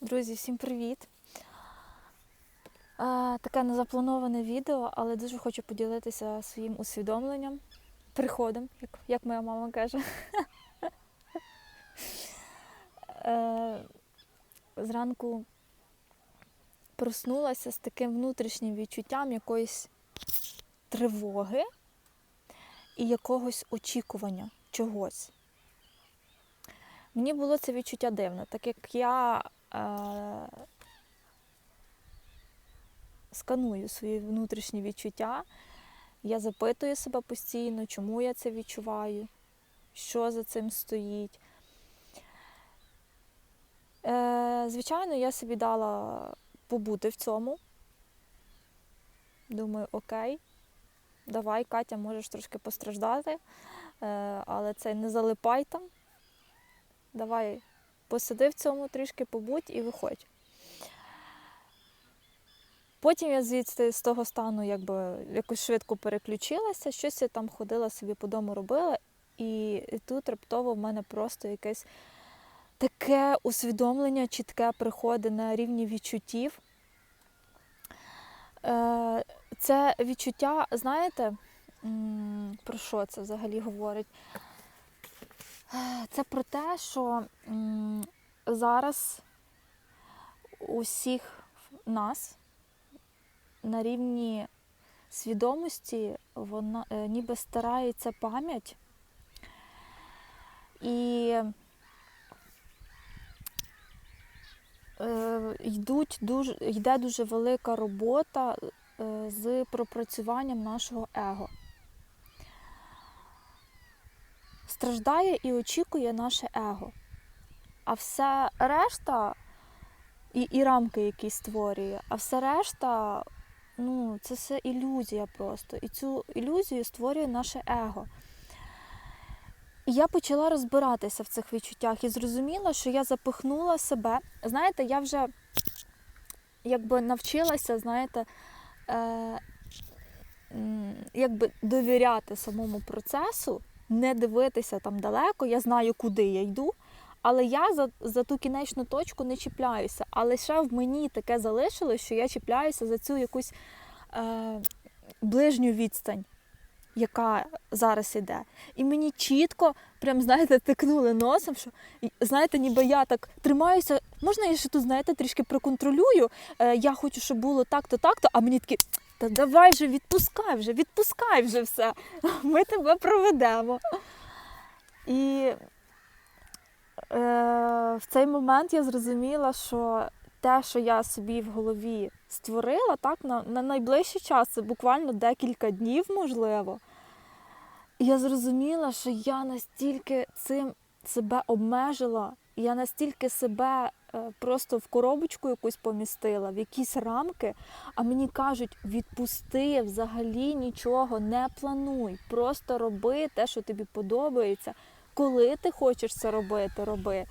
Друзі, всім привіт! Таке незаплановане відео, але дуже хочу поділитися своїм усвідомленням, приходом, як, як моя мама каже. Е, Зранку проснулася з таким внутрішнім відчуттям якоїсь тривоги і якогось очікування чогось. Мені було це відчуття дивно, так як я сканую свої внутрішні відчуття, я запитую себе постійно, чому я це відчуваю, що за цим стоїть. Е, звичайно, я собі дала побути в цьому. Думаю, окей, давай, Катя, можеш трошки постраждати, е, але це не залипай там. Давай посиди в цьому трішки, побудь і виходь. Потім я звідси з того стану якби якось швидко переключилася, щось я там ходила собі по дому робила, і, тут раптово в мене просто якесь таке усвідомлення чітке приходить на рівні відчуттів. Е, Це відчуття, знаєте, про що це взагалі говорить? Це про те, що зараз усіх нас на рівні свідомості вона е, ніби старається пам'ять і е, йдуть дуже, йде дуже велика робота е, з пропрацюванням нашого его. Страждає і очікує наше его. А все решта, і, і рамки, які створює, а все решта, ну, це все ілюзія просто. І цю ілюзію створює наше его. І я почала розбиратися в цих відчуттях і зрозуміла, що я запихнула себе. Знаєте, я вже якби навчилася, знаєте, е, якби довіряти самому процесу, не дивитися там далеко, я знаю, куди я йду, але я за, за ту кінечну точку не чіпляюся. Але ще в мені таке залишилось, що я чіпляюся за цю якусь е, ближню відстань, яка зараз іде. І мені чітко, прям, знаєте, тикнули носом, що знаєте, ніби я так тримаюся. Можна я ще тут, знаєте, трішки проконтролюю. Е, я хочу, щоб було так-то, так-то, а мені такі. Та давай вже відпускай вже, відпускай вже все. Ми тебе проведемо. І е, в цей момент я зрозуміла, що те, що я собі в голові створила, так, на, на найближчий час, це буквально декілька днів, можливо. Я зрозуміла, що я настільки цим себе обмежила, я настільки себе просто в коробочку якусь помістила, в якісь рамки, а мені кажуть, відпусти взагалі нічого, не плануй, просто роби те, що тобі подобається. Коли ти хочеш це робити, роби.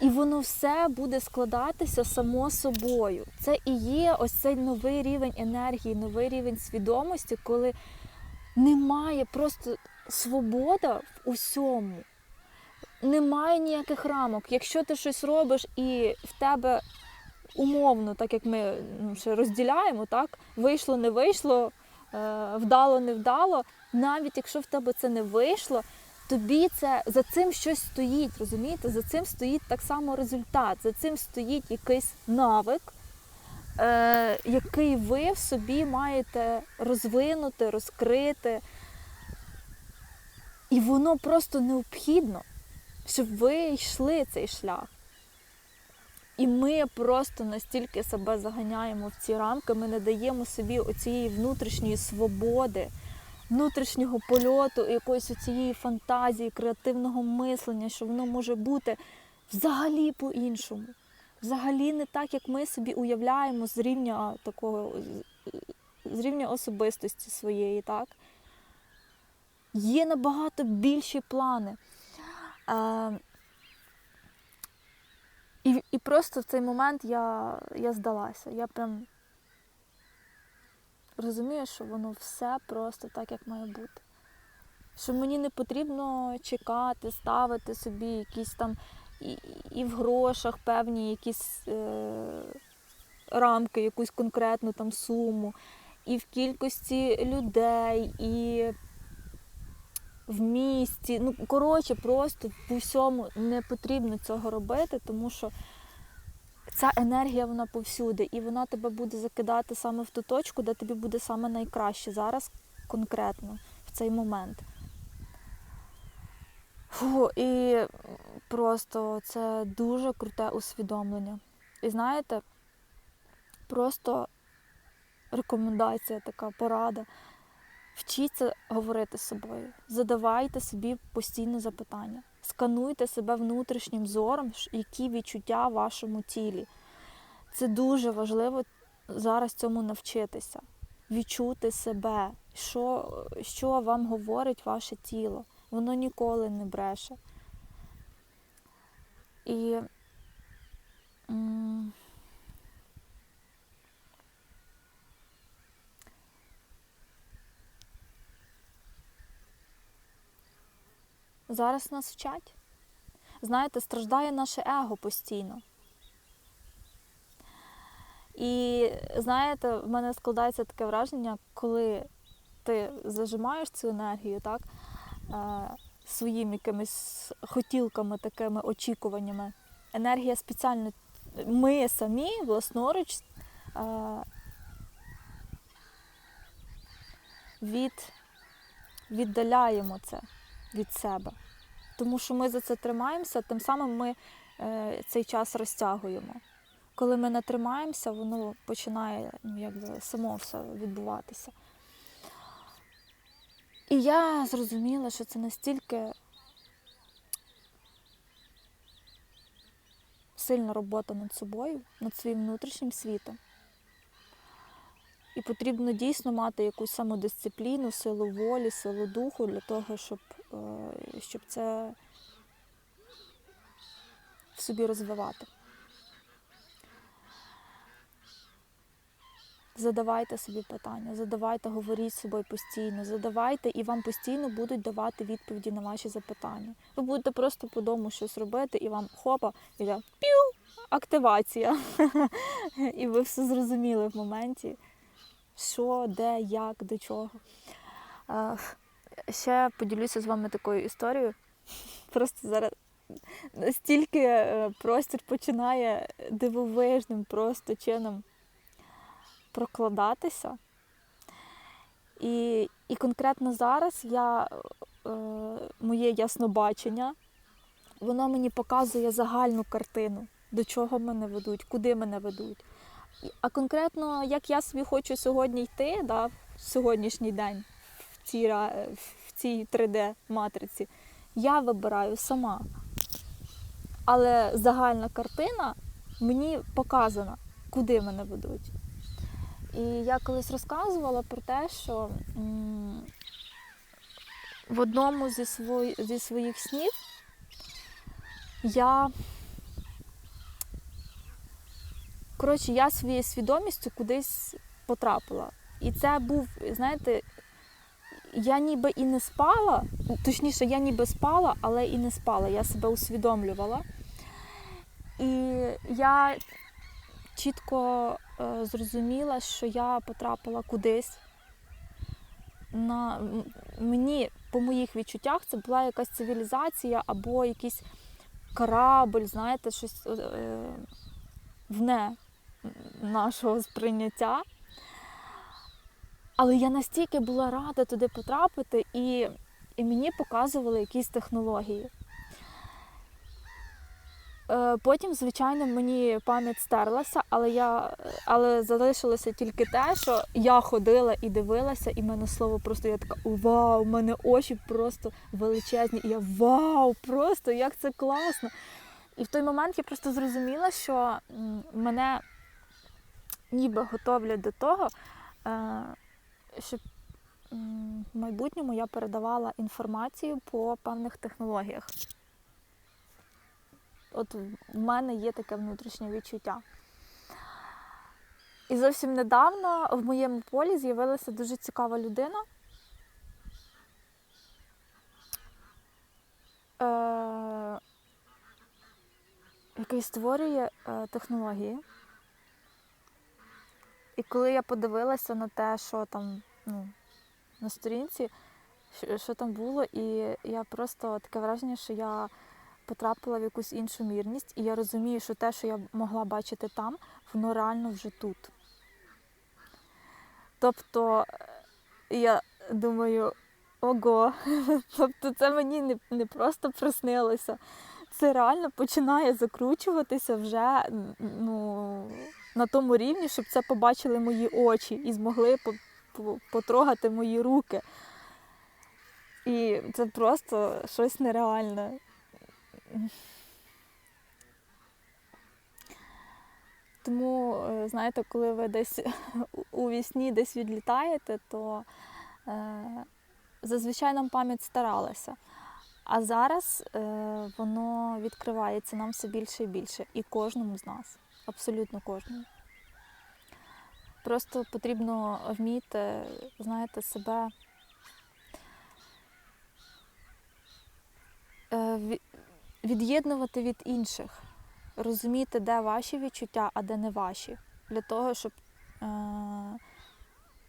І воно все буде складатися само собою. Це і є ось цей новий рівень енергії, новий рівень свідомості, коли немає просто свобода в усьому. Немає ніяких рамок. Якщо ти щось робиш і в тебе умовно, так як ми ну, ще розділяємо, так, вийшло, не вийшло, е, вдало, не вдало, навіть якщо в тебе це не вийшло, тобі це за цим щось стоїть, розумієте? За цим стоїть так само результат, за цим стоїть якийсь навик, е, який ви в собі маєте розвинути, розкрити. І воно просто необхідно, щоб ви йшли цей шлях. І ми просто настільки себе заганяємо в ці рамки, ми не даємо собі оцієї внутрішньої свободи, внутрішнього польоту, якоїсь оцієї фантазії, креативного мислення, що воно може бути взагалі по-іншому. Взагалі не так, як ми собі уявляємо з рівня такого, з рівня особистості своєї, так? Є набагато більші плани. Е, і, і просто в цей момент я, я здалася. Я прям розумію, що воно все просто так, як має бути. Що мені не потрібно чекати, ставити собі якісь там і, і в грошах певні якісь е, рамки, якусь конкретну там суму, і в кількості людей, і в місті. Ну, коротше, просто по всьому не потрібно цього робити, тому що ця енергія вона повсюди, і вона тебе буде закидати саме в ту точку, де тобі буде саме найкраще зараз, конкретно, в цей момент. Фу, і просто це дуже круте усвідомлення. І знаєте, просто рекомендація, така порада. Вчіться говорити з собою, задавайте собі постійно запитання, скануйте себе внутрішнім зором, які відчуття в вашому тілі. Це дуже важливо зараз цьому навчитися, відчути себе, що, що вам говорить ваше тіло. Воно ніколи не бреше. І зараз нас вчать. Знаєте, страждає наше его постійно. І знаєте, в мене складається таке враження, коли ти зажимаєш цю енергію, так, е, своїми якимись хотілками, такими очікуваннями. Енергія спеціально, ми самі власноруч е, від, віддаляємо це від себе. Тому що ми за це тримаємося, тим самим ми е, цей час розтягуємо. Коли ми не тримаємося, воно починає ну, якби, само все відбуватися. І я зрозуміла, що це настільки сильна робота над собою, над своїм внутрішнім світом. І потрібно дійсно мати якусь самодисципліну, силу волі, силу духу для того, щоб, щоб це в собі розвивати. Задавайте собі питання, задавайте, говоріть з собою постійно, задавайте, і вам постійно будуть давати відповіді на ваші запитання. Ви будете просто по дому щось робити, і вам хопа, іде пів, активація. І ви все зрозуміли в моменті, що, де, як, до чого. Ще поділюся з вами такою історією. Просто зараз настільки е, простір починає дивовижним просто чином прокладатися. І, і конкретно зараз я, е, моє яснобачення, воно мені показує загальну картину, до чого мене ведуть, куди мене ведуть. А конкретно, як я собі хочу сьогодні йти, да, в сьогоднішній день цій, в цій 3D-матриці, я вибираю сама. Але загальна картина мені показана, куди мене ведуть. І я колись розказувала про те, що в одному зі, свої, зі своїх снів я. Коротше, я своєю свідомістю кудись потрапила. І це був, знаєте, я ніби і не спала, точніше, я ніби спала, але і не спала. Я себе усвідомлювала. І я чітко е, зрозуміла, що я потрапила кудись. На, мені, по моїх відчуттях, це була якась цивілізація або якийсь корабль, знаєте, щось е, вне нашого сприйняття. Але я настільки була рада туди потрапити, і, і мені показували якісь технології. Е, Потім, звичайно, мені пам'ять стерлася, але я але залишилося тільки те, що я ходила і дивилася, і в мене слово просто я така вау, в мене очі просто величезні. І я вау, просто як це класно. І в той момент я просто зрозуміла, що мене ніби готовлять до того, е, щоб в майбутньому я передавала інформацію по певних технологіях. От в мене є таке внутрішнє відчуття. І зовсім недавно в моєму полі з'явилася дуже цікава людина. Е, який створює е, технології. І коли я подивилася на те, що там ну, на сторінці, що, що там було, і я просто таке враження, що я потрапила в якусь іншу мірність, і я розумію, що те, що я могла бачити там, воно реально вже тут. Тобто е, я думаю, ого, тобто це мені не, не просто приснилося. Це реально починає закручуватися вже ну, на тому рівні, щоб це побачили мої очі і змогли по- по- потрогати мої руки. І це просто щось нереальне. Тому, е, знаєте, коли ви десь у вісні десь відлітаєте, то е, зазвичай нам пам'ять старалася. А зараз е, воно відкривається нам все більше і більше. І кожному з нас. Абсолютно кожному. Просто потрібно вміти, знаєте, себе е, від'єднувати від інших, розуміти, де ваші відчуття, а де не ваші, для того, щоб е,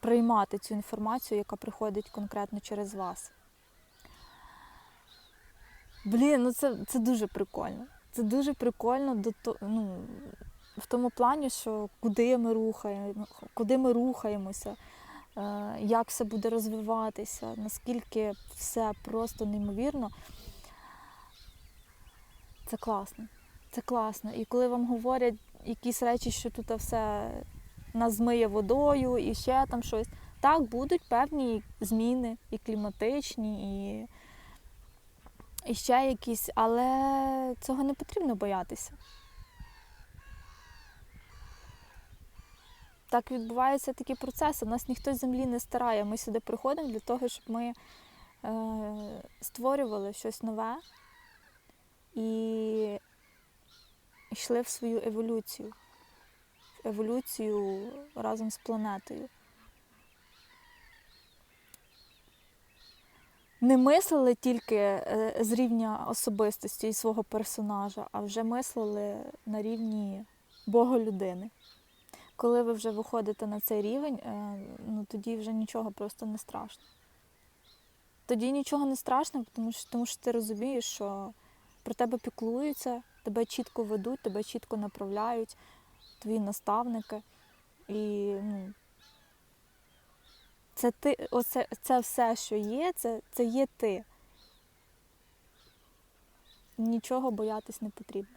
приймати цю інформацію, яка приходить конкретно через вас. Блін, ну це, це дуже прикольно. Це дуже прикольно до ну, в тому плані, що куди ми рухаємо, куди ми рухаємося, е, як все буде розвиватися, наскільки все просто неймовірно. Це класно. Це класно. І коли вам говорять якісь речі, що тут все нас змиє водою і ще там щось, так, будуть певні зміни і кліматичні, і, і ще якісь, але цього не потрібно боятися. Так відбуваються такі процеси. Нас ніхто з землі не старає. Ми сюди приходимо для того, щоб ми е, створювали щось нове і йшли в свою еволюцію, в еволюцію разом з планетою. Не мислили тільки е, з рівня особистості і свого персонажа, а вже мислили на рівні Бога людини. Коли ви вже виходите на цей рівень, е, ну тоді вже нічого просто не страшно. Тоді нічого не страшно, тому що, тому що ти розумієш, що про тебе піклуються, тебе чітко ведуть, тебе чітко направляють, твої наставники. І ну, це ти, оце, це все, що є, це, це є ти. Нічого боятись не потрібно.